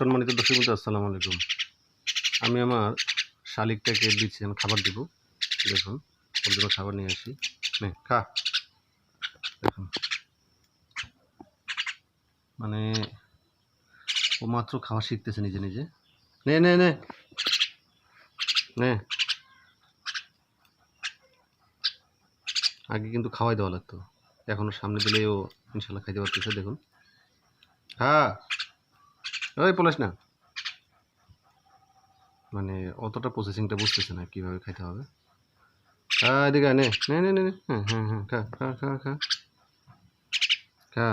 সম্মানিত দর্শক বন্ধু, আসসালামু আলাইকুম। আমি আমার শালিকটাকে দিচ্ছি আমি খাবার দিব। দেখুন, ওর জন্য খাবার নিয়ে আসি। নে, খা। দেখুন। মানে ও মাত্র খাওয়া শিখতেছে নিজে নিজে। নে নে নে। নে। আগে কিন্তু খাওয়াই দেওয়া লাগতো। এখনও সামনে দিলেই ও ইনশাল্লাহ খাইতে পারতেছে, দেখুন। হ্যাঁ ওই পলাশ না। মানে অতটা প্রসেসিংটা বুঝতেছে না কীভাবে খাইতে হবে। হ্যাঁ এদিকে নে নে নে। হ্যাঁ হ্যাঁ হ্যাঁ খা খা খা খা। খা।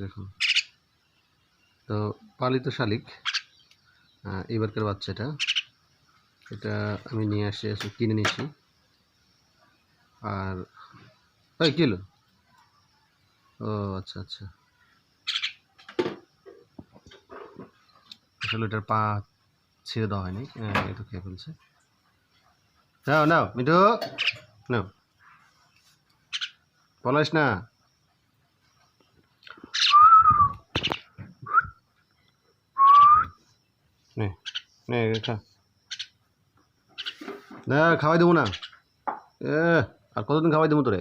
দেখুন তো পালিত শালিক এবারকার বাচ্চাটা, এটা আমি নিয়ে আসি কিনে নিয়েছি। আর ওই কী হলো? ও আচ্ছা আচ্ছা। আসলে এটার পা ছেড়ে দেওয়া হয়নি। হ্যাঁ, তো খেয়ে ফেলছে। নাও নাও মিঠু নাও। পলাশ না। খা। খাওয়াই দেবো না। এ আর কতদিন খাওয়াই দেবো তোরে?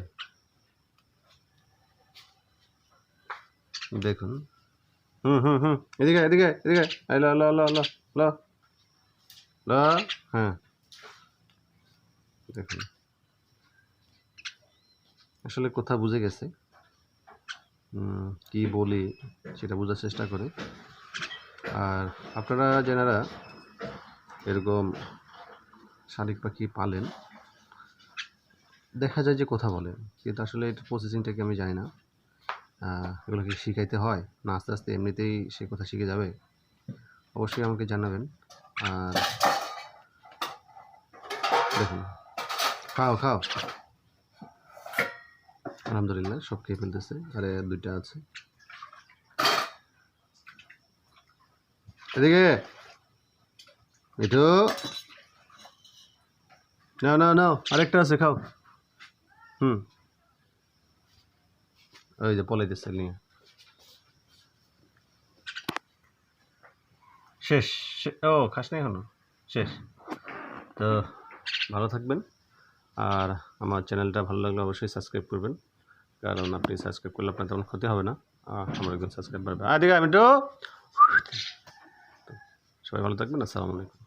দেখুন। হুম হুম হুম। এদিকে এদিকে এদিকে ল ল হ্যাঁ। দেখুন। আসলে কথা বুঝে গেছে। কি বলি সেটা বোঝার চেষ্টা করে। আর আপনারা যারা এরকম শালিক পাখি পালেন, দেখা যায় যে কথা বলেন। কিন্তু আসলে এটা প্রসেসিংটা কি আমি জানি না। এগুলো কি শিখাইতে হয়, না আস্তে আস্তে এমনিতেই সে কথা শিখে যাবে, অবশ্যই আমাকে জানাবেন। আর দেখুন, খাও খাও। আলহামদুলিল্লাহ, সব খেয়ে ফেলতেছে, আরে দুইটা আছে। এদিকে, মিঠু। না না নাও, আরেকটা আছে, খাও। হুম। ওই যে পলাইতেছে নিয়ে শেষ ও, খাস না এখনও? শেষ। তো ভালো থাকবেন। আর আমার চ্যানেলটা ভালো লাগলে অবশ্যই সাবস্ক্রাইব করবেন। কারণ আপনি সাবস্ক্রাইব করলে আপনার তেমন ক্ষতি হবে না। আমার একজন সাবস্ক্রাইব বাড়বে আর দিকে আমি তো সবাই ভালো থাকবেন। আসসালামু আলাইকুম।